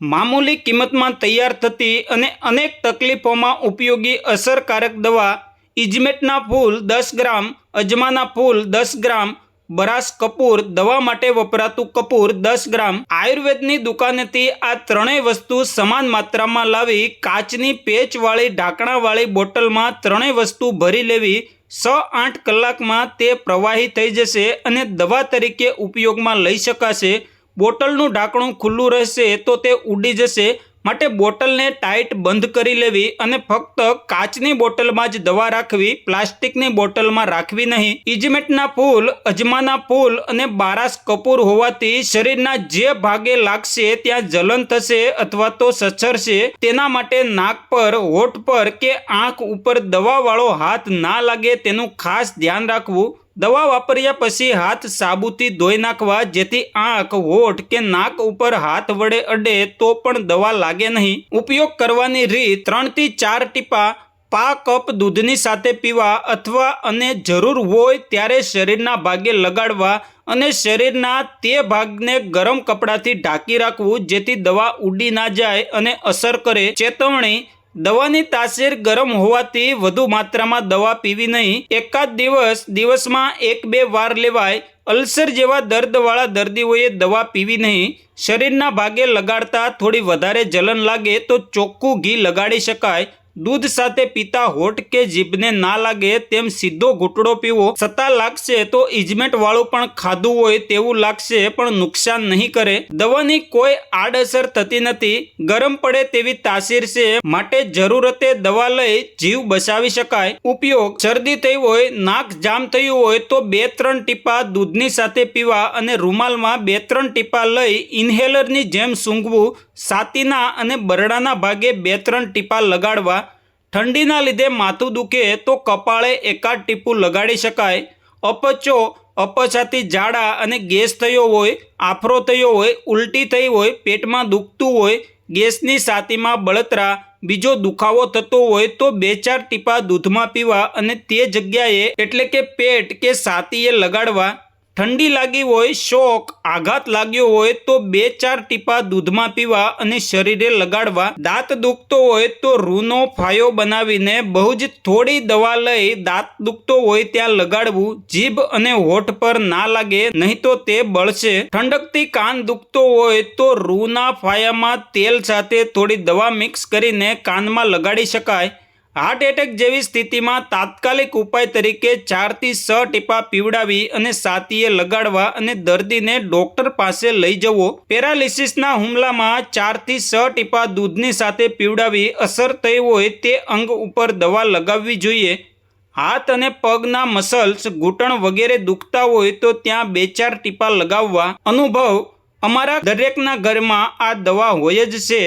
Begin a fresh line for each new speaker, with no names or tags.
મામૂલી કિંમતમાં તૈયાર થતી અને અનેક તકલીફોમાં ઉપયોગી અસરકારક દવા ઇજમેટના ફૂલ દસ ગ્રામ, અજમાના ફૂલ દસ ગ્રામ, બરાસ કપૂર દવા માટે વપરાતું કપૂર દસ ગ્રામ. આયુર્વેદની દુકાનેથી આ ત્રણેય વસ્તુ સમાન માત્રામાં લાવી કાચની પેચવાળી, ઢાંકણાવાળી બોટલમાં ત્રણેય વસ્તુ ભરી લેવી. સ આઠ કલાકમાં તે પ્રવાહી થઈ જશે અને દવા તરીકે ઉપયોગમાં લઈ શકાશે. બોટલનું ઢાંકણું ખુલ્લું રહેશે તો તે ઉડી જશે. માટે બોટલને ટાઈટ બંધ કરી લેવી અને ફક્ત કાચની બોટલમાં જ દવા રાખવી, પ્લાસ્ટિકની બોટલમાં રાખવી નહીં. ઇજમેટના ફૂલ, અજમાના ફૂલ અને બારાસ કપૂર હોવાથી શરીરના જે ભાગે લાગશે ત્યાં જલન થશે અથવા તો સછરશે. તેના માટે નાક પર, હોઠ પર કે આંખ ઉપર દવાવાળો હાથ ના લાગે તેનું ખાસ ધ્યાન રાખવું. દવા વાપર્યા પછી હાથ સાબુથી ધોઈ નાખવા, જેથી આંખ, હોઠ કે નાક ઉપર હાથ વડે અડે તો પણ દવા લાગે નહીં. ઉપયોગ કરવાની રીત ત્રણથી ચાર ટીપા પા કપ દૂધની સાથે પીવા અથવા અને જરૂર હોય ત્યારે શરીરના ભાગે લગાડવા અને શરીરના તે ભાગને ગરમ કપડાથી ઢાંકી રાખવું, જેથી દવા ઉડી ના જાય અને અસર કરે. ચેતવણી દવાની તાસીર ગરમ હોવાથી વધુ માત્રામાં દવા પીવી નહીં. એકાદ દિવસ, દિવસમાં એક બે વાર લેવાય. અલ્સર જેવા દર્દવાળા દર્દીઓએ દવા પીવી નહીં. શરીરના ભાગે લગાડતા થોડી વધારે જલન લાગે તો ચોખ્ખું ઘી લગાડી શકાય. દૂધ સાથે પીતા હોઠ કે જીભને ના લાગે તેમ સીધો ઘૂંટડો પીવો. સત્તા લાગશે તો ઇજમેટ વાળું પણ ખાધું હોય તેવું લાગશે, પણ નુકસાન નહીં કરે. દવાની કોઈ આડઅસર થતી નથી. ગરમ પડે તેવી તાસીર છે. માટે જરૂરતે દવા લઈ જીવ બચાવી શકાય. ઉપયોગ, શરદી થઈ હોય, નાક જામ થયું હોય તો બે ત્રણ ટીપા દૂધની સાથે પીવા અને રૂમાલમાં બે ત્રણ ટીપા લઈ ઇન્હેલરની જેમ સૂંઘવું છાતીના અને બરડાના ભાગે બે ત્રણ ટીપા લગાડવા, ઠંડીના લીધે માથું દુખે તો કપાળે એકાદ ટીપું લગાડી શકાય. અપચો, અપછાતી ઝાડા અને ગેસ થયો હોય, આફરો થયો હોય, ઉલટી થઈ હોય, પેટમાં દુખતું હોય, ગેસની છાતીમાં બળતરા, બીજો દુખાવો થતો હોય તો બે ચાર ટીપા દૂધમાં પીવા અને તે જગ્યાએ એટલે કે પેટ કે છાતીએ લગાડવા ઠંડી લાગી હોય, શોક, આઘાત લાગ્યો હોય તો બે ચાર ટીપા દૂધમાં પીવા અને શરીરે લગાડવા. દાંત દુખતો હોય તો રૂનો ફાયો બનાવીને બહુ જ થોડી દવા લઈ દાંત દુખતો હોય ત્યાં લગાડવું. જીભ અને હોઠ પર ના લાગે, નહીં તો તે બળશે. ઠંડકથી કાન દુખતો હોય તો રૂના ફાયામાં તેલ સાથે થોડી દવા મિક્સ કરીને કાનમાં લગાડી શકાય. હાર્ટ એટેક જેવી સ્થિતિમાં તાત્કાલિક ઉપાય તરીકે ચારથી છ ટીપા પીવડાવી અને સાતીએ લગાડવા અને દર્દીને ડોક્ટર પાસે લઈ જવો. પેરાલિસિસના હુમલામાં ચારથી છ ટીપા દૂધની સાથે પીવડાવી અસર થઈ હોય તે અંગ ઉપર દવા લગાવવી જોઈએ. હાથ અને પગના મસલ્સ ઘૂંટણ વગેરે દુખતા હોય તો ત્યાં બે ચાર ટીપા લગાવવા. અનુભવ, અમારા દરેકના ઘરમાં આ દવા હોય જ છે.